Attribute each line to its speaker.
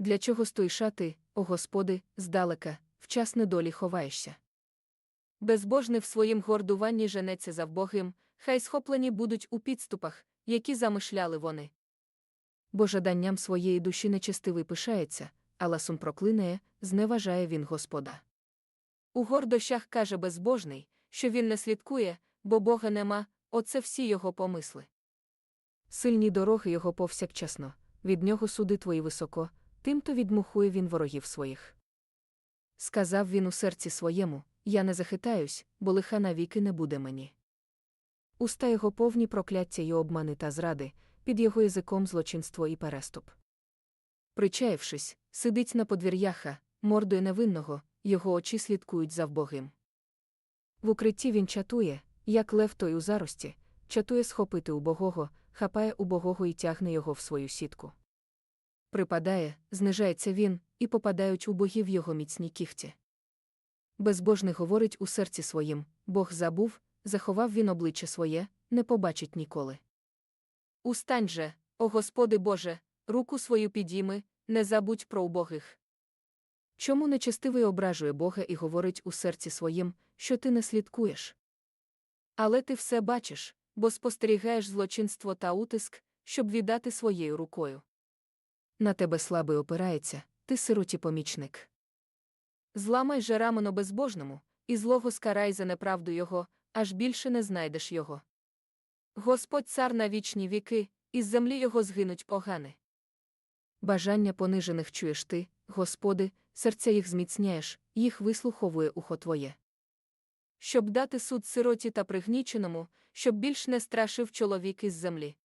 Speaker 1: Для чого стоїша ти, о Господи, здалека, в час недолі ховаєшся? Безбожний в своїм гордуванні женеться за вбогим, хай схоплені будуть у підступах, які замишляли вони. Бо жаданням своєї душі нечестивий пишається, а ласун проклинає, зневажає він Господа. У гордощах каже безбожний, що він не слідкує, бо Бога нема, оце всі його помисли. Сильні дороги його повсякчасно, від нього суди твої високо, тимто відмухує він ворогів своїх. Сказав він у серці своєму: Я не захитаюсь, бо лиха навіки не буде мені. Уста його повні прокляття й обмани та зради, під його язиком злочинство і переступ. Причаївшись, сидить на подвір'яха, мордою невинного, його очі слідкують за вбогим. В укритті він чатує, як лев той у зарості, чатує схопити убогого, хапає убогого і тягне його в свою сітку. Припадає, знижається він, і попадають у богів його міцні кіхті. Безбожний говорить у серці своїм Бог забув, заховав він обличчя своє, не побачить ніколи. Устань же, о Господи Боже, руку свою підійми, не забудь про убогих. Чому нечестивий ображує Бога і говорить у серці своїм, що ти не слідкуєш? Але ти все бачиш, бо спостерігаєш злочинство та утиск, щоб віддати своєю рукою. На тебе слабий опирається, ти сироті помічник. Зламай же рамено безбожному, і злого скарай за неправду його, аж більше не знайдеш його. Господь цар на вічні віки, із землі його згинуть погани. Бажання понижених чуєш ти, Господи, серця їх зміцняєш, їх вислуховує ухо Твоє. Щоб дати суд сироті та пригніченому, щоб більш не страшив чоловік із землі.